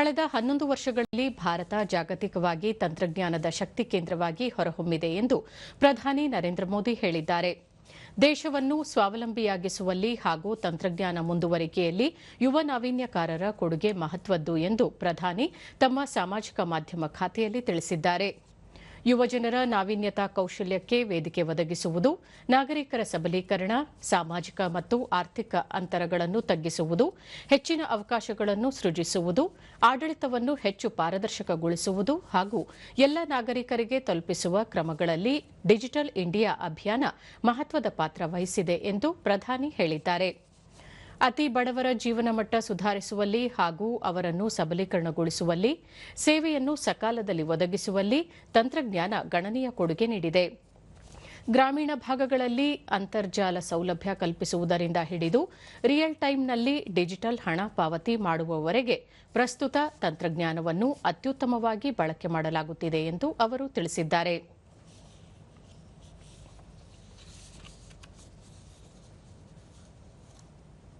ಕಳೆದ ಹನ್ನೊಂದು ವರ್ಷಗಳಲ್ಲಿ ಭಾರತ ಜಾಗತಿಕವಾಗಿ ತಂತ್ರಜ್ಞಾನದ ಶಕ್ತಿ ಕೇಂದ್ರವಾಗಿ ಹೊರಹೊಮ್ಮಿದೆ ಎಂದು ಪ್ರಧಾನಿ ನರೇಂದ್ರ ಮೋದಿ ಹೇಳಿದ್ದಾರೆ. ದೇಶವನ್ನು ಸ್ವಾವಲಂಬಿಯಾಗಿಸುವಲ್ಲಿ ಹಾಗೂ ತಂತ್ರಜ್ಞಾನ ಮುಂದುವರಿಕೆಯಲ್ಲಿ ಯುವ ನಾವೀನ್ಯಕಾರರ ಕೊಡುಗೆ ಮಹತ್ವದ್ದು ಎಂದು ಪ್ರಧಾನಿ ತಮ್ಮ ಸಾಮಾಜಿಕ ಮಾಧ್ಯಮ ಖಾತೆಯಲ್ಲಿ ತಿಳಿಸಿದ್ದಾರೆ. ಯುವಜನರ ನಾವೀನ್ಯತಾ ಕೌಶಲ್ಯಕ್ಕೆ ವೇದಿಕೆ ಒದಗಿಸುವುದು, ನಾಗರಿಕರ ಸಬಲೀಕರಣ, ಸಾಮಾಜಿಕ ಮತ್ತು ಆರ್ಥಿಕ ಅಂತರಗಳನ್ನು ತಗ್ಗಿಸುವುದು, ಹೆಚ್ಚಿನ ಅವಕಾಶಗಳನ್ನು ಸೃಜಿಸುವುದು, ಆಡಳಿತವನ್ನು ಹೆಚ್ಚು ಪಾರದರ್ಶಕಗೊಳಿಸುವುದು ಹಾಗೂ ಎಲ್ಲ ನಾಗರಿಕರಿಗೆ ತಲುಪಿಸುವ ಕ್ರಮಗಳಲ್ಲಿ ಡಿಜಿಟಲ್ ಇಂಡಿಯಾ ಅಭಿಯಾನ ಮಹತ್ವದ ಪಾತ್ರ ವಹಿಸಿದೆ ಎಂದು ಪ್ರಧಾನಿ ಹೇಳಿದ್ದಾರೆ. ಅತಿ ಬಡವರ ಜೀವನ ಮಟ್ಟ ಸುಧಾರಿಸುವಲ್ಲಿ ಹಾಗೂ ಅವರನ್ನು ಸಬಲೀಕರಣಗೊಳಿಸುವಲ್ಲಿ, ಸೇವೆಯನ್ನು ಸಕಾಲದಲ್ಲಿ ಒದಗಿಸುವಲ್ಲಿ ತಂತ್ರಜ್ಞಾನ ಗಣನೀಯ ಕೊಡುಗೆ ನೀಡಿದೆ. ಗ್ರಾಮೀಣ ಭಾಗಗಳಲ್ಲಿ ಅಂತರ್ಜಾಲ ಸೌಲಭ್ಯ ಕಲ್ಪಿಸುವುದರಿಂದ ಹಿಡಿದು ರಿಯಲ್ ಟೈಮ್ನಲ್ಲಿ ಡಿಜಿಟಲ್ ಹಣ ಪಾವತಿ ಮಾಡುವವರೆಗೆ ಪ್ರಸ್ತುತ ತಂತ್ರಜ್ಞಾನವನ್ನು ಅತ್ಯುತ್ತಮವಾಗಿ ಬಳಕೆ ಮಾಡಲಾಗುತ್ತಿದೆ ಎಂದು ಅವರು ತಿಳಿಸಿದ್ದಾರೆ.